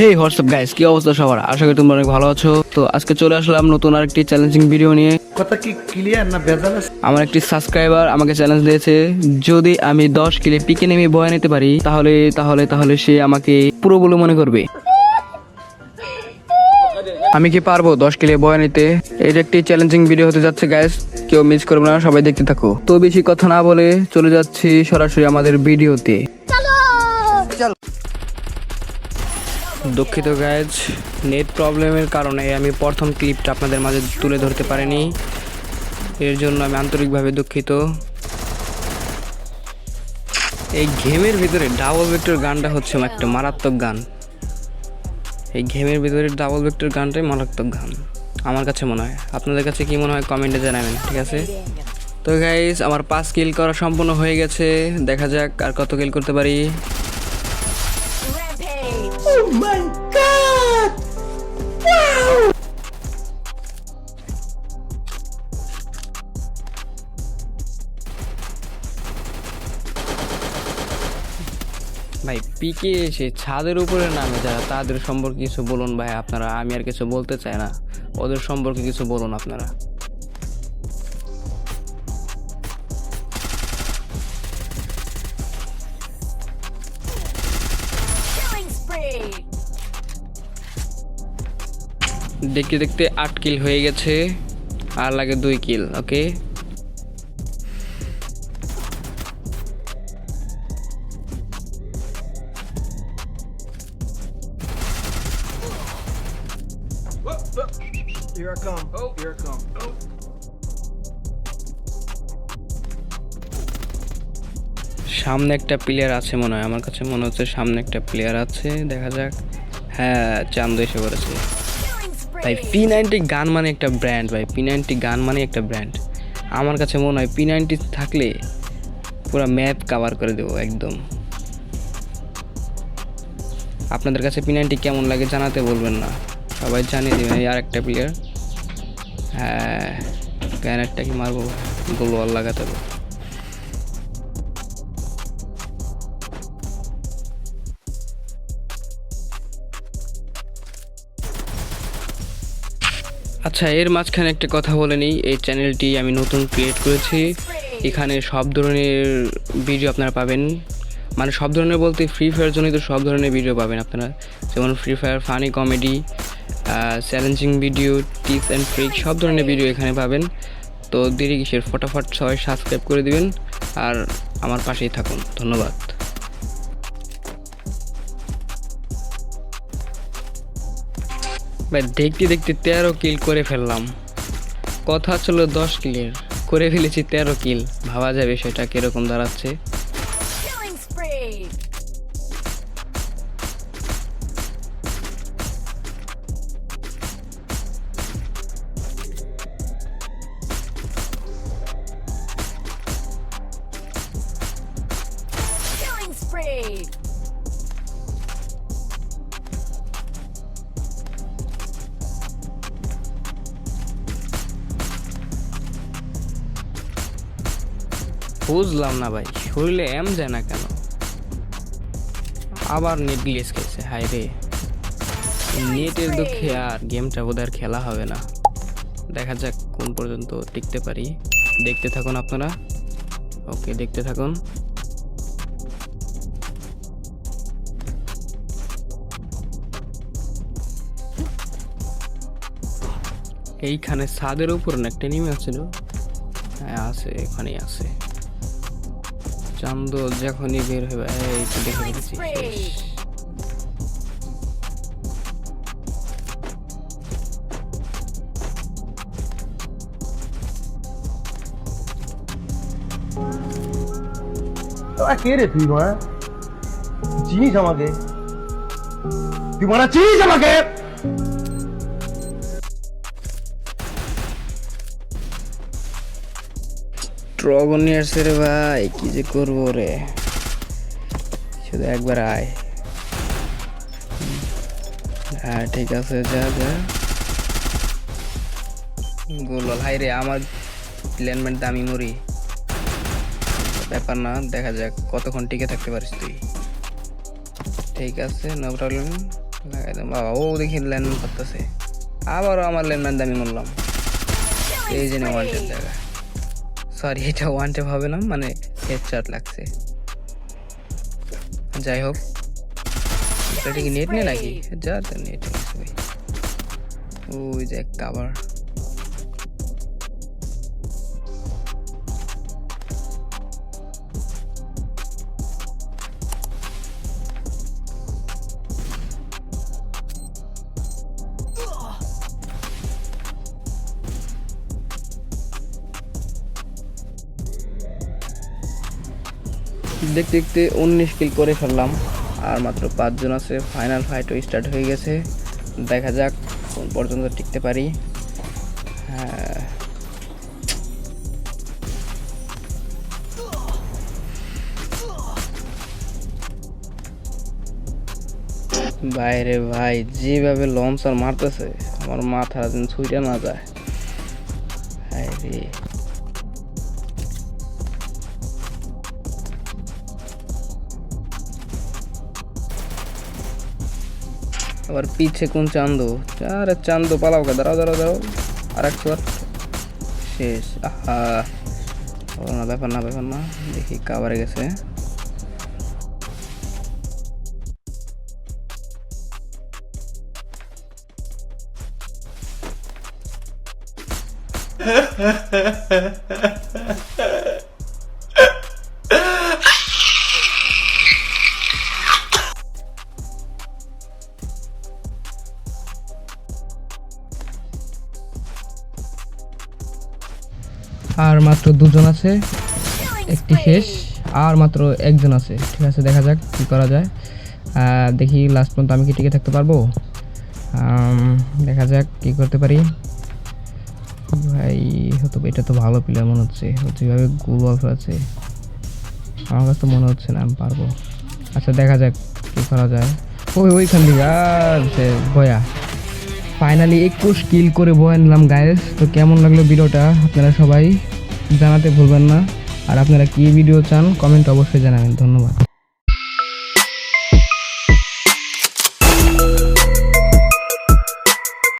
হে WhatsApp guys কি অবস্থা সবার? আশা করি তোমরা অনেক ভালো আছো। তো আজকে চলে আসলাম নতুন আরেকটি চ্যালেঞ্জিং ভিডিও নিয়ে। কথা কি ক্লিয়ার না আছে? আমার একটি সাবস্ক্রাইবার আমাকে চ্যালেঞ্জ দিয়েছে যদি আমি দশ কিলে পিকে নেমে বয়ে নিতে পারি তাহলে তাহলে তাহলে সে আমাকে পুরো বলে মনে করবে। আমি কি পারব দশ কিলে বয়ে নিতে? এটা একটি চ্যালেঞ্জিং ভিডিও হতে যাচ্ছে গ্যাস কেউ মিস করবে না সবাই দেখতে থাকো। তো বেশি কথা না বলে চলে যাচ্ছি সরাসরি আমাদের ভিডিওতে দুঃখিত গ্যাজ নেট প্রবলেমের কারণে আমি প্রথম ক্লিপটা আপনাদের মাঝে তুলে ধরতে পারিনি। এর জন্য আমি আন্তরিকভাবে দুঃখিত। এই গেমের ভিতরে ডাবল ভেক্টর গানটা হচ্ছে একটা মারাত্মক গান। এই গেমের ভিতরে ডাবল ভেক্টর গানটাই মারাত্মক গান, আমার কাছে মনে হয়। আপনাদের কাছে কি মনে হয় কমেন্টে জানাবেন, ঠিক আছে? তো গাইজ আমার পাঁচ কিল করা সম্পূর্ণ হয়ে গেছে। দেখা যাক আর কত কিল করতে পারি। ভাই, পিকে এসে ছাদের উপরে নামে যারা, তাদের সম্পর্কে কিছু বলুন ভাই আপনারা। আমি আর কিছু বলতে চাই না। ওদের সম্পর্কে কিছু বলুন আপনারা। দেখতে দেখতে আট কিল হয়ে গেছে আর লাগে দুই কিল ওকে Here I come. Oh, here I come. Oh. সামনে একটা প্লেয়ার আছে মনে হয় আমার কাছে মনে হচ্ছে সামনে একটা প্লেয়ার আছে দেখা যাক হ্যাঁ চান্দ এসে পড়েছে Killing ভাই! পি নাইনটি গান মানে একটা ব্র্যান্ড ভাই পি নাইনটি গান মানে একটা ব্র্যান্ড আমার কাছে মনে হয় পি নাইনটি থাকলে পুরো ম্যাপ কাভার করে দেবো একদম। আপনাদের কাছে পি নাইনটি কেমন লাগে জানাতে বলবেন না। সবাই জানিয়ে দেবেন, এই আর একটা প্লেয়ার হ্যাঁ গ্যানেটটা কি মারবো, গোলওয়াল লাগাতে হবে। আচ্ছা এর মাঝখানে একটা কথা বলে নিই। এই চ্যানেলটি আমি নতুন ক্রিয়েট করেছি। এখানে সব ধরনের ভিডিও আপনারা পাবেন। মানে সব ধরনের বলতে ফ্রি ফায়ার জন্যই তো সব ধরনের ভিডিও পাবেন আপনারা। যেমন free fire funny comedy challenging video tips and trick সব ধরনের ভিডিও এখানে পাবেন। তো দেরি কিসের? ফটাফট সবাই সাবস্ক্রাইব করে দিবেন। আর আমার পাশেই থাকুন। ধন্যবাদ। ভাই দেখতে দেখতে তেরো কিল করে ফেললাম। কথা ছিল দশ কিলের করে ফেলেছি তেরো কিল ভাবা যাবে সেটা কীরকম দাঁড়াচ্ছে। বুঝলাম না ভাই, শরীরে এম যায় না কেন? আবার নেট গ্লেস খেয়েছে হাই রে। নেটের দুঃখে আর গেমটা বোধ আর খেলা হবে না। দেখা যাক কোন পর্যন্ত টিকতে পারি। দেখতে থাকুন আপনারা। ওকে দেখতে থাকুন। এইখানে ছাদের উপর একটা নেমে আছিল হ্যাঁ আছে, এখানেই আছে। চান্দ যখনই বের হবে এই তো দেখে ফেলেছি। তোরা কে রে তুই মারা চিনিস আমাকে? তুই মারা চিনিস আমাকে? ড্রগন নিয়ে আসছে রে ভাই, কি যে করব রে? শুধু একবার আয়। হ্যাঁ ঠিক আছে, যা যা। গোল হাই রে, আমার প্ল্যানমেন্ট দামি মরি ব্যাপার না, দেখা যাক কতক্ষণ টিকে থাকতে পারিস তুই। ঠিক আছে নো প্রবলেম লাগাই দাম বাবা, ও দেখি ল্যান্ডম্যান করতেছে। আবারও আমার ল্যান্ডম্যান দামি মরলাম এই জন্য ওয়ান টেপ জায়গা। সরি এটা ওয়ান টেপ হবে না মানে হেডশট লাগছে। যাই হোক, এটা কি নেট নেই নাকি? যা নেট ওই যে একটা দেখতে দেখতে উনিশ কিল করে ফেললাম। আর মাত্র পাঁচজন আছে ফাইনাল ফাইটও স্টার্ট হয়ে গেছে। দেখা যাক কোন পর্যন্ত টিকতে পারি। হ্যাঁ। বাইরে ভাই, যেভাবে লঞ্চার মারতেছে, আমার মাথা যেন না যায়। রে। আবার পিছে কোন চান্দু আরে চান্দু পালাও কা দাঁড়াও দাঁড়াও দাঁড়াও আর এক শট শেষ আহা ও না ব্যাপার না ব্যাপার না দেখি কাবারে গেছে আর মাত্র দুজন আছে। একটি শেষ আর মাত্র একজন আছে। ঠিক আছে দেখা যাক কি করা যায়। দেখি লাস্ট পর্যন্ত আমি কি টিকে থাকতে পারব। দেখা যাক কি করতে পারি। ভাই হয়তো এটা তো ভালো প্লেয়ার মনে হচ্ছে। যেভাবে গোল অফ আছে আমার কাছে তো মনে হচ্ছে না আমি পারব। আচ্ছা দেখা যাক কি করা যায়। ওই ওইখান থেকে আর সে বয়া ফাইনালি একুশ কিল করে বয়ে নিলাম গায়েস তো কেমন লাগল ভিডিওটা? আপনারা সবাই জানাতে ভুলবেন না। আর আপনারা কী ভিডিও চান কমেন্ট অবশ্যই জানাবেন। ধন্যবাদ।